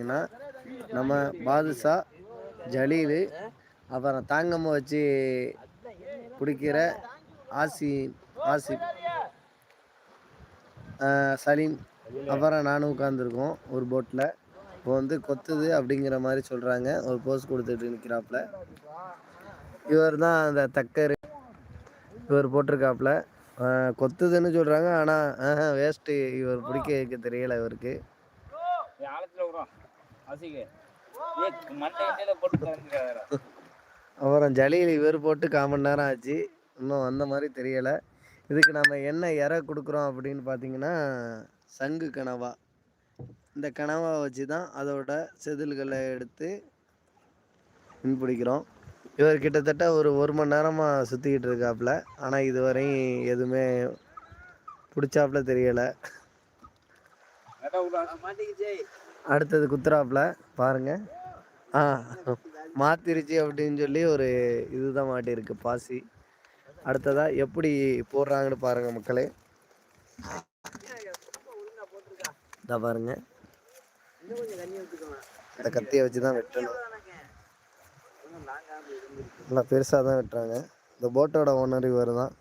பார்த்தீங்கன்னா நம்ம பாதுஷா ஜலீலு அப்புறம் தாங்கம்மா வச்சு பிடிக்கிற ஆசி ஆசி சலீம் அப்புறம் நானும் உட்காந்துருக்கோம் ஒரு போட்டில் இப்போ வந்து கொத்துது அப்படிங்கிற மாதிரி சொல்கிறாங்க ஒரு போஸ் கொடுத்துட்டு நிற்கிறாப்புல இவர் தான் அந்த தக்கர். இவர் போட்டிருக்காப்புல. கொத்துதுன்னு சொல்கிறாங்க ஆனால் வேஸ்ட்டு இவர் பிடிக்க வைக்க தெரியலை இவருக்கு. அப்புறம் ஜலீல் இவர் போட்டு கால் மணி நேரம் ஆச்சு. இன்னும் வந்த மாதிரி தெரியலை. இதுக்கு நம்ம என்ன இறை கொடுக்குறோம் அப்படின்னு பார்த்தீங்கன்னா சங்கு கனவா. இந்த கனவா வச்சு தான் அதோட செதில்களை எடுத்து மீன் பிடிக்கிறோம் இவர் கிட்டத்தட்ட ஒரு ஒரு மணி நேரமாக சுற்றிக்கிட்டு இருக்காப்புல. ஆனால் இதுவரையும் எதுவுமே பிடிச்சாப்புல தெரியலை. அடுத்தது குத்துறாப்புல பாருங்க. ஆ மாத்திருச்சு அப்படின்னு சொல்லி ஒரு இதுதான் மாட்டியிருக்கு பாசி. அடுத்ததா எப்படி போடுறாங்கன்னு பாருங்க மக்களே. இதான் பாருங்க. இந்த கத்தியை வச்சு தான் வெட்டணும். நல்லா பெருசாக தான் வெட்டுறாங்க. இந்த போட்டோட ஓனர் இவர் தான்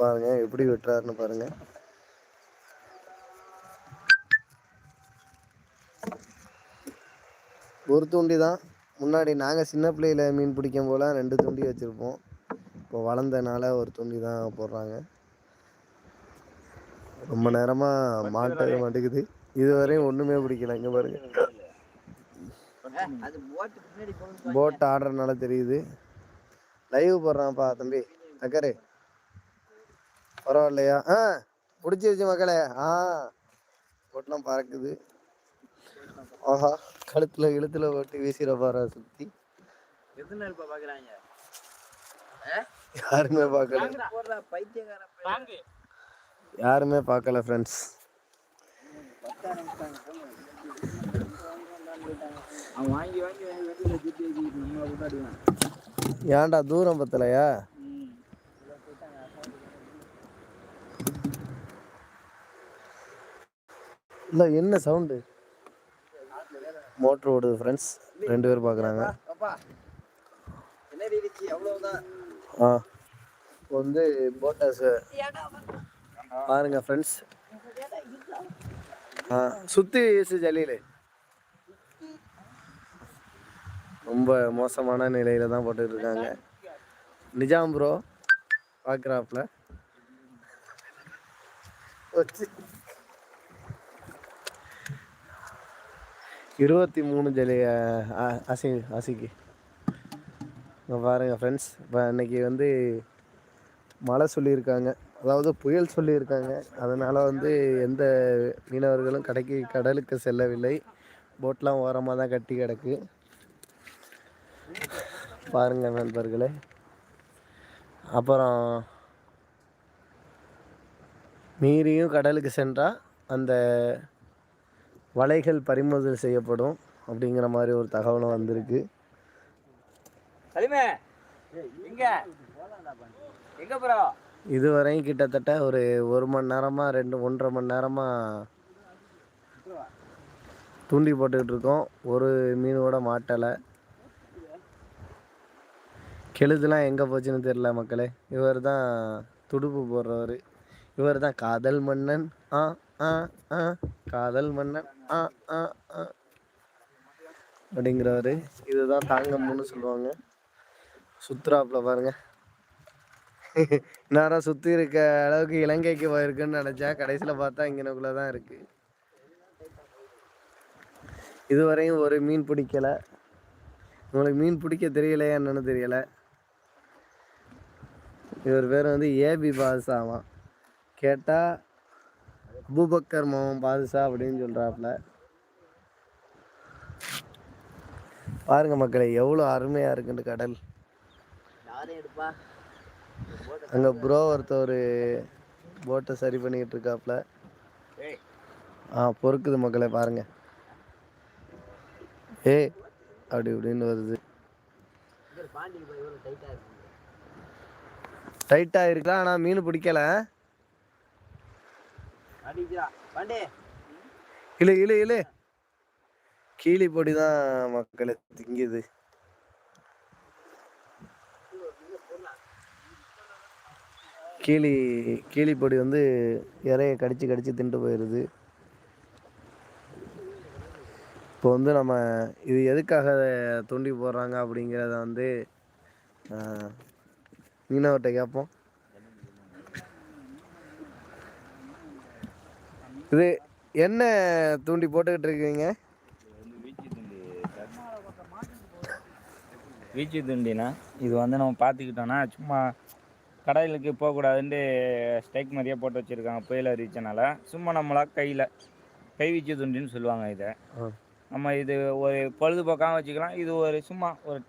பாருங்க எப்படி வெட்டுறாருன்னு பாருங்க. ஒரு தூண்டி தான். முன்னாடி நாங்கள் சின்ன பிள்ளையில் மீன் பிடிக்கும் போல் ரெண்டு தூண்டி வச்சுருப்போம். இப்போ வளர்ந்தனால ஒரு தூண்டி தான் போடுறாங்க. ரொம்ப நேரமாக மாட்டவே மாட்டேங்குது. இதுவரையும் ஒன்றுமே பிடிக்கல இங்கே பாருங்க. போட் ஆடுறதுனால தெரியுது. லைவ் போடுறான்ப்பா தம்பி. அக்கரு. பரவாயில்லையா? ஆ பிடிச்சிருச்சு மக்களே. ஆ போட்லாம் பறக்குது. ஆஹா. கழுத்துல இழுத்துல போட்டு வீசிட பாரு சுத்தி. நாள் இப்ப பாக்குறாங்க? யாருமே பார்க்கல யாருமே பார்க்கல ஃப்ரெண்ட்ஸ் ஏன்டா தூரம் பத்தலையா? இல்லை என்ன சவுண்டு மோட்ரு ஓடுது ஃப்ரெண்ட்ஸ் ரெண்டு பேர் பார்க்குறாங்க ஆ. இப்போ வந்து போட்டஸ் பாருங்க ஃப்ரெண்ட்ஸ் ஆ சுற்றி வீசு ஜலீலு ரொம்ப மோசமான நிலையில தான் போட்டுட்டு இருக்காங்க. நிஜாம் ப்ரோ பார்க்குறாப்புல இருபத்தி மூணு ஜலி அ- அசி அசிக்கு. பாருங்கள் ஃப்ரெண்ட்ஸ் இப்போ இன்றைக்கி வந்து மழை சொல்லியிருக்காங்க. அதாவது புயல் சொல்லியிருக்காங்க. அதனால் வந்து எந்த மீனவர்களும் கடைக்கு கடலுக்கு செல்லவில்லை. போட்லாம் ஓரமாக தான் கட்டி கிடக்கு. பாருங்க நண்பர்களே. அப்புறம் மீறியும் கடலுக்கு சென்றால் அந்த வலைகள் பறிமுதல் செய்யப்படும் அப்படிங்கிற மாதிரி ஒரு தகவலும் வந்திருக்கு. இதுவரையும் கிட்டத்தட்ட ஒரு ஒரு மணி நேரமாக ரெண்டு ஒன்றரை மணி நேரமாக தூண்டி போட்டுக்கிட்டு இருக்கோம். ஒரு மீன் கூட மாட்டலை. கெழுதுலாம் எங்கே போச்சுன்னு தெரில மக்களே. இவர் தான் துடுப்பு போடுறவர். இவர் தான் காதல் மன்னன். ஆ ஆ ஆ காதல் மன்னன். அப்படிங்கிறவர் இதுதான் தாங்கம்னு சொல்லுவாங்க. சுத்துறாப்புல பாருங்க. நேரம் சுற்றி இருக்க அளவுக்கு இலங்கைக்கு போயிருக்குன்னு நினச்சா கடைசியில் பார்த்தா இங்கனக்குள்ளே தான் இருக்குது இதுவரையும் ஒரு மீன் பிடிக்கலை. உங்களுக்கு மீன் பிடிக்க தெரியலையா என்னன்னு தெரியலை. இவர் பேர் வந்து ஏபி பாதுஷாவாம் கேட்டால் அபூபக்கர் மோகன் பாதுஷா அப்படின்னு சொல்கிறாப்புல பாருங்க மக்களே எவ்வளோ அருமையாக இருக்குன்னு கடல். அங்கே ப்ரோ ஒருத்தர் போட்டை சரி பண்ணிக்கிட்டு இருக்காப்புல. ஆ பொறுக்குது மக்களே பாருங்க. ஏ அப்படி இப்படின்னு வருது. டைட்டாக இருக்கலாம் ஆனால் மீன் பிடிக்கல. இழு இழு இழு கீழி பொடி தான் மக்களை திங்குது. கீழி கீழிப்பொடி வந்து இறைய கடிச்சு கடிச்சு தின்ட்டு போயிடுது இப்போ வந்து நம்ம இது எதுக்காக தூண்டி போடுறாங்க அப்படிங்கிறத வந்து மீனவர்கிட்ட கேட்போம். இது என்ன தூண்டி போட்டுக்கிட்டு இருக்கீங்க? வீச்சு துண்டினா? இது வந்து நம்ம பார்த்துக்கிட்டோன்னா சும்மா கடலுக்கு போகக்கூடாதுன்ட்டு ஸ்டைக் மாதிரியே போட்டு வச்சுருக்காங்க புயல் அறிவிச்சனால. சும்மா நம்மளா கையில் கை வீச்சு துண்டின்னு சொல்லுவாங்க இதை. நம்ம இது ஒரு பொழுதுபோக்காக வச்சுக்கலாம். இது ஒரு சும்மா ஒரு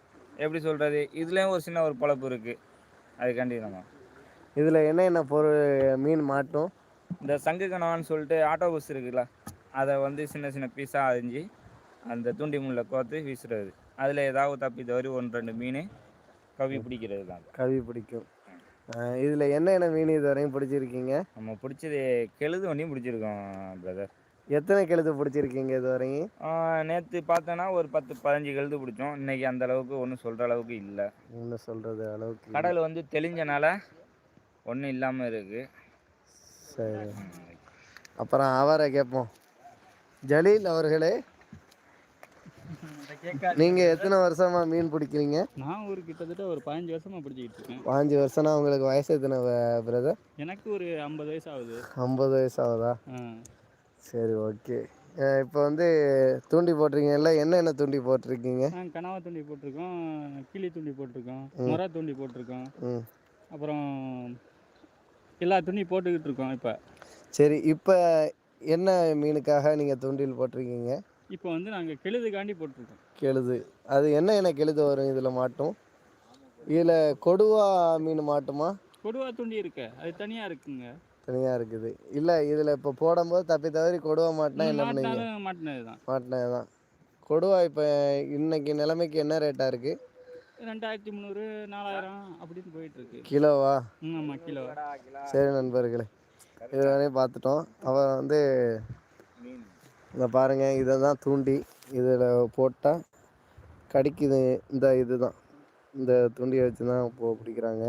எப்படி சொல்கிறது இதுலேயும் ஒரு சின்ன ஒரு பொழப்பு இருக்குது அதுக்காண்டி நம்ம இதில் என்ன என்ன பொருள் மீன் மாட்டும்? இந்த சங்கு கணவான்னு சொல்லிட்டு ஆட்டோ பஸ் இருக்குல்ல அதை வந்து சின்ன சின்ன பீஸாக அரிஞ்சு அந்த தூண்டி முள்ள கோர்த்து வீசுறது. அதில் ஏதாவது தப்பி தவறி ஒன்று ரெண்டு மீன் கவி பிடிக்கிறது தான். கவி பிடிக்கும். இதில் என்ன என்ன மீன் இது வரையும் பிடிச்சிருக்கீங்க? நம்ம பிடிச்சது கெழுது ஒன்றையும் பிடிச்சிருக்கோம் பிரதர் எத்தனை கெழுத்து பிடிச்சிருக்கீங்க இது வரையும்? நேற்று பார்த்தோன்னா ஒரு பத்து பதினஞ்சு கழுது பிடிச்சோம். இன்னைக்கு அந்த அளவுக்கு ஒன்றும் சொல்கிற அளவுக்கு இல்லை. என்ன சொல்கிறது அளவுக்கு கடல் வந்து தெளிஞ்சனால ஒன்றும் இல்லாமல் இருக்குது சரி. அப்புறம் அவரை கேட்போம். ஜலீல் அவர்களே நீங்கள் எத்தனை வருஷமா மீன் பிடிக்கிறீங்க? நான் ஒரு கிட்டத்தட்ட ஒரு பதினஞ்சு வருஷமா பிடிச்சிக்கிட்டு இருக்கேன். பாஞ்சு வருஷம்னா உங்களுக்கு வயசு எத்தனை பிரதர் எனக்கு ஒரு ஐம்பது வயசு ஆகுது. ஐம்பது வயசு ஆகுதா. சரி ஓகே. இப்போ வந்து தூண்டி போட்டிருக்கீங்கல்ல என்னென்ன தூண்டி போட்டிருக்கீங்க? கனவா தூண்டி போட்டிருக்கோம் கிளி தூண்டி போட்டிருக்கோம் மொரா தூண்டி போட்டிருக்கோம். அப்புறம் எல்லா தூண்டி போட்டுக்கிட்டு இருக்கோம் இப்போ. சரி இப்போ என்ன மீனுக்காக நீங்கள் தூண்டில் போட்டிருக்கீங்க? இப்போ வந்து நாங்கள் கெழுதுக்காண்டி போட்டிருக்கோம். கெழுது. அது என்ன என்ன கெழுது வரும் இதில் மாட்டும்? இதில் கொடுவா மீன் மாட்டுமா? கொடுவா தூண்டி இருக்கு. அது தனியாக இருக்குங்க. தனியாக இருக்குது. இல்லை இதில் இப்போ போடும்போது தப்பி தவறி கொடுவா மாட்டினா என்ன பண்ணுவீங்க? மாட்டினது தான் மாட்டினது தான் கொடுவா இப்போ இன்னைக்கு நிலைமைக்கு என்ன ரேட்டாக இருக்குது ரெண்டாயிரத்தி முந்நூறு நாலாயிரம் அப்படின்னு போயிட்டு இருக்கு கிலோவா? ம் ஆமாம் கிலோ. சரி நண்பர்களே இது வரையும் பார்த்துட்டோம். அவன் வந்து இந்த பாருங்க இதை தான் தூண்டி. இதில் போட்டால் கடிக்குது இந்த இது தான் இந்த தூண்டியை வச்சு தான் இப்போ பிடிக்கிறாங்க.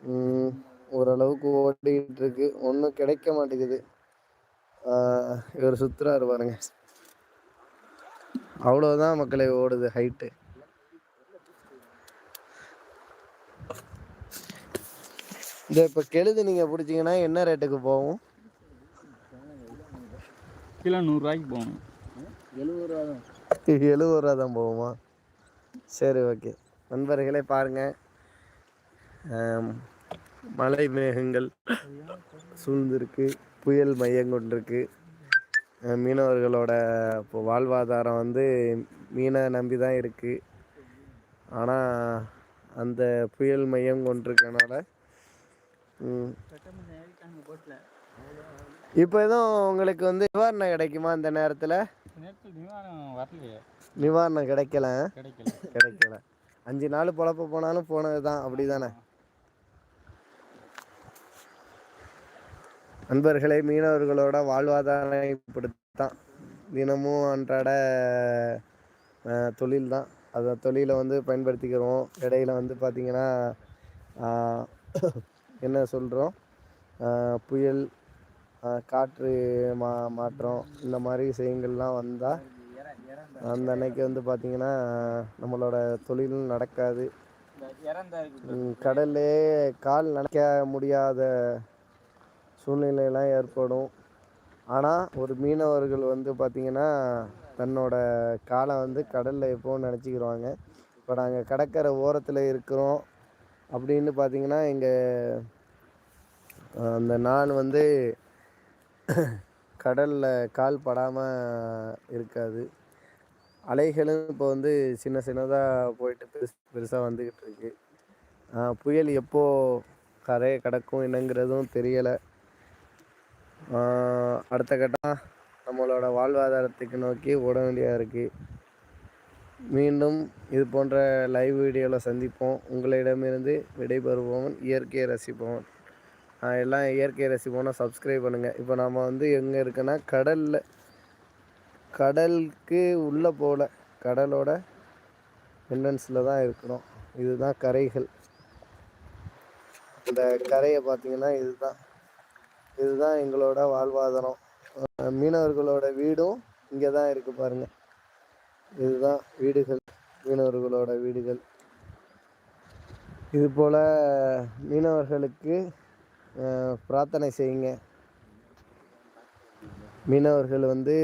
ம், ஓரளவுக்கு ஓடிக்கிட்டு இருக்கு ஒன்றும் கிடைக்க மாட்டேங்குது. இவர் சுற்றுறாரு பாருங்க. அவ்வளோதான் மக்களை ஓடுது ஹைட்டு இந்த இப்போ கெழுது நீங்கள் பிடிச்சிங்கன்னா என்ன ரேட்டுக்கு போகும்? கிலோ நூறுரூவாய்க்கு போகணும். எழுபது ரூபா தான். எழுபது ரூபா தான் போகுமா? சரி ஓகே. நண்பர்களே பாருங்கள் மலை மேகங்கள் சூழ்ந்திருக்கு புயல் மையம் கொண்டிருக்கு. மீனவர்களோட இப்போ வாழ்வாதாரம் வந்து மீனை நம்பி தான் இருக்குது ஆனால் அந்த புயல் மையம் கொண்டிருக்கனால இப்போ எதுவும் உங்களுக்கு வந்து நிவாரணம் கிடைக்குமா இந்த நேரத்தில்? நிவாரணம் கிடைக்கல. கிடைக்கல. அஞ்சு நாள் பொழப்ப போனாலும் போனது தான் அப்படி தானே நண்பர்களே மீனவர்களோட வாழ்வாதாரம் இப்படித்தான் தினமும் அன்றாட தொழில் தான் அந்த தொழிலை வந்து பயன்படுத்திக்கிறோம். இடையில வந்து பார்த்திங்கன்னா என்ன சொல்கிறோம் புயல் காற்று மா மாற்றம் இந்த மாதிரி விஷயங்கள்லாம் வந்தால் அந்த அன்னைக்கு வந்து பார்த்திங்கன்னா நம்மளோட தொழிலும் நடக்காது. கடல்லே கால் நனைக்க முடியாத சூழ்நிலையெல்லாம் ஏற்படும். ஆனால் ஒரு மீனவர்கள் வந்து பார்த்திங்கன்னா தன்னோட காலை வந்து கடலில் எப்போவும் நினச்சிக்கிடுவாங்க இப்போ நாங்கள் கடற்கரை ஓரத்தில் இருக்கிறோம் அப்படின்னு பார்த்திங்கன்னா எங்கள் அந்த நான் வந்து கடலில் கால் படாமல் இருக்காது. அலைகளும் இப்போ வந்து சின்ன சின்னதாக போயிட்டு பெருசு பெருசாக வந்துக்கிட்டு இருக்கு. புயல் எப்போது கரையை கடக்கும் என்னங்கிறதும் தெரியலை. அடுத்த கட்டம் நம்மளோட வாழ்வாதாரத்துக்கு நோக்கி ஓட வேண்டியதாக இருக்குது மீண்டும் இது போன்ற லைவ் வீடியோவில் சந்திப்போம். உங்களிடமிருந்து விடைபெறுபவன் இயற்கையை ரசிப்பவன் எல்லாம் இயற்கை ரசிப்போனா சப்ஸ்கிரைப் பண்ணுங்கள் இப்போ நம்ம வந்து எங்கே இருக்குன்னா கடலில். கடலுக்கு உள்ளே போகல கடலோட என்ட்ரன்ஸில் தான் இருக்கிறோம் இதுதான் கரைகள். இந்த கரையை பார்த்தீங்கன்னா இதுதான். இதுதான் எங்களோட வாழ்வாதாரம். மீனவர்களோட வீடும் இங்கே தான் இருக்குது பாருங்கள் இதுதான் வீடுகள். மீனவர்களோட வீடுகள். இது போல் மீனவர்களுக்கு பிரார்த்தனை செய்யுங்க. மீனவர்கள் வந்து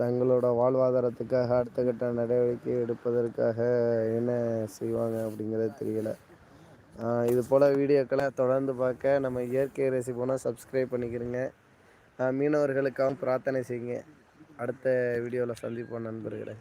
தங்களோட வாழ்வாதாரத்துக்காக அடுத்த கட்ட நடவடிக்கை எடுப்பதற்காக என்ன செய்வாங்க அப்படிங்கிறது தெரியல. இது போல் வீடியோக்களை தொடர்ந்து பார்க்க நம்ம இயற்கை ரசி போனால் சப்ஸ்கிரைப் பண்ணிக்கிறங்க மீனவர்களுக்காகவும் பிரார்த்தனை செய்யுங்க. அடுத்த வீடியோவில் சந்திப்போம் நண்பர்களே.